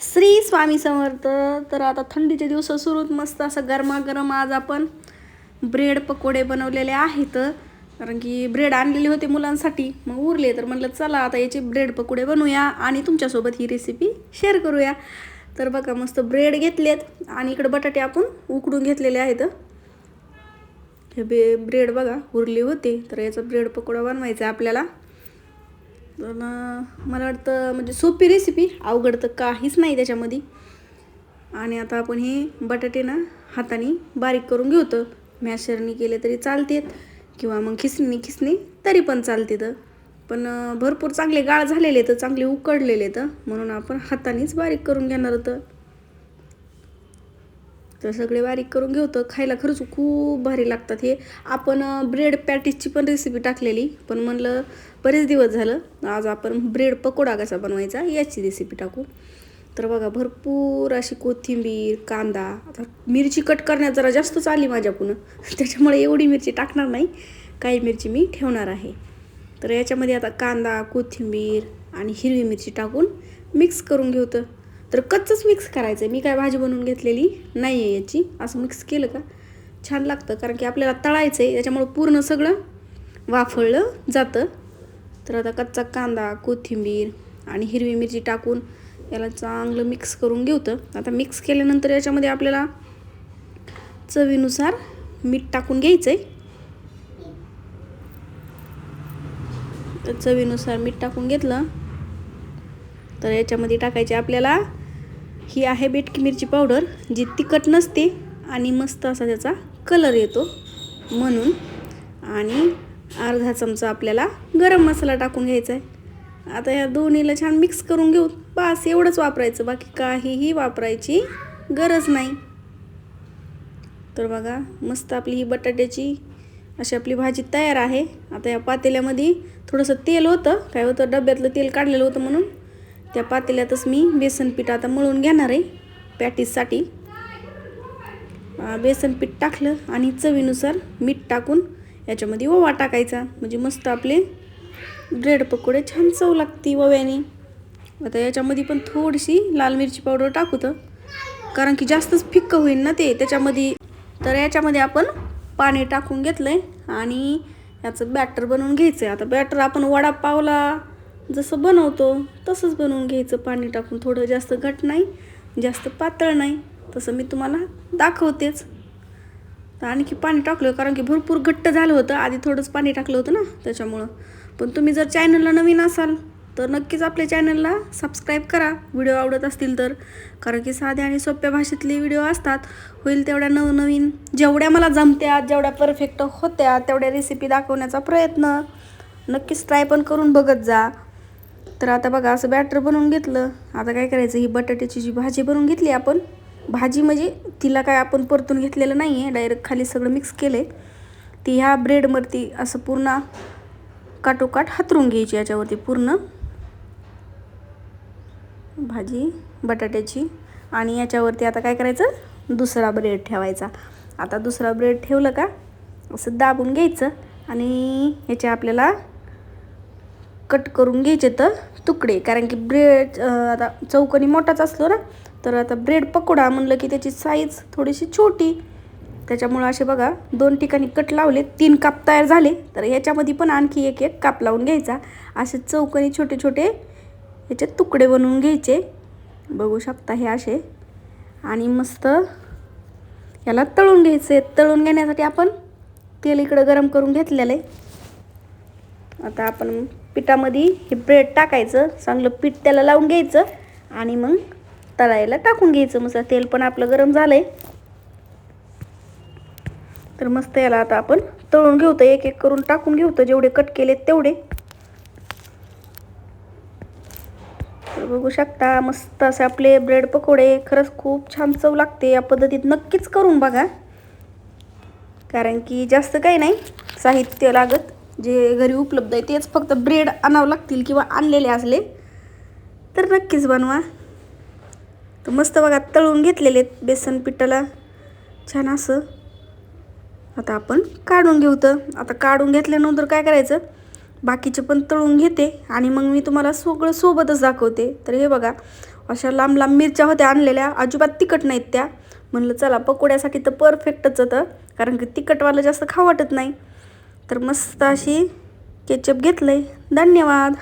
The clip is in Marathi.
श्री स्वामी समर्थ. तर आता थंडीचे दिवस सुरू मस्त असं गरमागरम आज आपण ब्रेड पकोडे बनवलेले आहेत. कारण की ब्रेड आणलेले होते मुलांसाठी. मग उरले तर म्हटलं चला आता याचे ब्रेड पकोडे बनवूया आणि तुमच्यासोबत ही रेसिपी शेअर करूया. तर बघा मस्त ब्रेड घेतलेत आणि इकडे बटाटे आपण उकडून घेतलेले आहेत. हे बे ब्रेड बघा उरले होते. तर याचा ब्रेड पकोडा बनवायचा आहे आपल्याला. तर ना मला वाटतं म्हणजे सोपी रेसिपी अवघड तर काहीच नाही त्याच्यामध्ये. आणि आता आपण हे बटाटे ना हाताने बारीक करून घेऊ तर. मॅशरनी केले तरी चालतेत किंवा मग खिसणी खिसणी तरी पण चालते तर पण भरपूर चांगले गाळ झालेले तर चांगले उकडलेले तर. म्हणून आपण हातानेच बारीक करून घेणार होतं तर सगळे बारीक करून घेऊ खायला खरंच खूप भारी लागतात हे. आपण ब्रेड पॅटीसची पण रेसिपी टाकलेली पण म्हणलं बरेच दिवस झालं आज आपण ब्रेड पकोडा कसा बनवायचा याची रेसिपी टाकू. तर बघा भरपूर अशी कोथिंबीर कांदा आता मिरची कट करण्यात जरा जास्तच आली माझ्याकडून त्याच्यामुळे एवढी मिरची टाकणार नाही. काही मिरची मी ठेवणार आहे. तर याच्यामध्ये आता कांदा कोथिंबीर आणि हिरवी मिरची टाकून मिक्स करून घेऊ तर तर कच्चंच मिक्स करायचं आहे मी काय भाजी बनवून घेतलेली नाही आहे याची. असं मिक्स केलं का? छान लागतं. कारण की आपल्याला तळायचं आहे त्याच्यामुळं पूर्ण सगळं वाफळलं जातं. तर आता कच्चा कांदा कोथिंबीर आणि हिरवी मिरची टाकून याला चांगलं मिक्स करून घेऊ आता मिक्स केल्यानंतर याच्यामध्ये आपल्याला चवीनुसार मीठ टाकून घ्यायचं आहे तर चवीनुसार मीठ टाकून घेतलं. तर याच्यामध्ये टाकायचे आपल्याला ही आहे बेटकी मिरची पावडर जी तिखट नसते आणि मस्त असा त्याचा कलर येतो. म्हणून आणि अर्धा चमचा आपल्याला गरम मसाला टाकून घ्यायचा आहे. आता या दोन्हीला छान मिक्स करून घेऊ. बास एवढंच वापरायचं. बाकी काहीही वापरायची गरज नाही. तर बघा मस्त आपली ही बटाट्याची अशी आपली भाजी तयार आहे. आता या पातेल्यामध्ये थोडंसं तेल होतं. काय होतं? डब्यातलं तेल काढलेलं होतं म्हणून त्या पातेल्यातच मी बेसन पीठ आता मळून घेणार आहे पॅटीससाठी. बेसन पीठ टाकलं आणि चवीनुसार मीठ टाकून याच्यामध्ये ओवा टाकायचा. म्हणजे मस्त आपले ब्रेड पकोडे छान चव लागते ओव्याने. आता याच्यामध्ये पण थोडीशी लाल मिरची पावडर टाकू तर कारण की जास्तच फिक्क होईल ना ते त्याच्यामध्ये. तर याच्यामध्ये आपण पाणी टाकून घेतलं आहे आणि याचं बॅटर बनवून घ्यायचं आहे आता बॅटर आपण वडापावला जसं बनवतो तसंच बनवून घ्यायचं. पाणी टाकून थोडं जास्त घट नाही जास्त पातळ नाही. तसं मी तुम्हाला दाखवतेच. तर आणखी पाणी टाकलं कारण की भरपूर घट्ट झालं होतं. आधी थोडंच पाणी टाकलं होतं ना त्याच्यामुळं. पण तुम्ही जर चॅनलला नवीन असाल तर नक्कीच आपल्या चॅनलला सबस्क्राईब करा. व्हिडिओ आवडत असतील तर. कारण की साध्या आणि सोप्या भाषेतले व्हिडिओ असतात. होईल तेवढ्या नवनवीन. जेवढ्या मला जमत्या जेवढ्या परफेक्ट होत्या तेवढ्या रेसिपी दाखवण्याचा प्रयत्न. नक्कीच ट्राय पण करून बघत जा. तर आता बघा असं बॅटर बनवून घेतलं. आता काय करायचं ही बटाट्याची जी भाजी बनवून घेतली आपण भाजी म्हणजे तिला काय आपण परतून घेतलेलं नाही आहे डायरेक्ट खाली सगळं मिक्स केलं आहे ती ह्या ब्रेडवरती असं पूर्ण काटोकाट हातरून घ्यायची याच्यावरती पूर्ण. भाजी बटाट्याची. आणि याच्यावरती आता काय करायचं दुसरा ब्रेड ठेवायचा. आता दुसरा ब्रेड ठेवलं का असं दाबून घ्यायचं. आणि याच्या आपल्याला कट करून घ्यायचे तर तुकडे. कारण की ब्रेड आता चौकनी मोठाच असलो ना तर आता ब्रेड पकोडा म्हणलं की त्याची साईज थोडीशी छोटी. त्याच्यामुळं असे बघा दोन ठिकाणी कट लावले तीन काप तयार झाले. तर ह्याच्यामध्ये पण आणखी एक एक काप लावून घ्यायचा. असे चौकनी छोटे छोटे याचे तुकडे बनवून घ्यायचे. बघू शकता हे असे. आणि मस्त याला तळून घ्यायचे. तळून घेण्यासाठी आपण तेल इकडं गरम करून घेतलेलं आहे. आता आपण पिठामध्ये हे ब्रेड टाकायचं चांगलं पीठ त्याला लावून घ्यायचं आणि मग तळायला टाकून घ्यायचं. मस्त तेल पण आपलं गरम झालं आहे तर मस्त याला आता आपण तळून घेऊ एक एक करून टाकून घेऊ जेवढे कट केलेत तेवढे. तर बघू शकता मस्त असे आपले ब्रेड पकोडे खरंच खूप छान चव लागते. या पद्धतीत नक्कीच करून बघा. कारण की जास्त काही नाही साहित्य लागत. जे घरी उपलब्ध आहे तेच फक्त ब्रेड आणावं लागतील किंवा आणलेले असले तर नक्कीच बनवा. तर मस्त बघा तळून घेतलेले आहेत बेसन पिठाला. छान असं. आता आपण काढून घेऊ तर. आता काढून घेतल्यानंतर काय करायचं? बाकीचे पण तळून घेते आणि मग मी तुम्हाला सगळं सोबतच दाखवते. तर हे बघा अशा लांब लांब मिरच्या होत्या आणलेल्या. अजिबात तिखट नाहीत त्या. म्हणलं चला पकोड्यासाठी तर परफेक्टच होतं. कारण की तिखटवालं जास्त खाऊ वाटत नाही. तर मस्त अशी केचप घेतलं आहे धन्यवाद.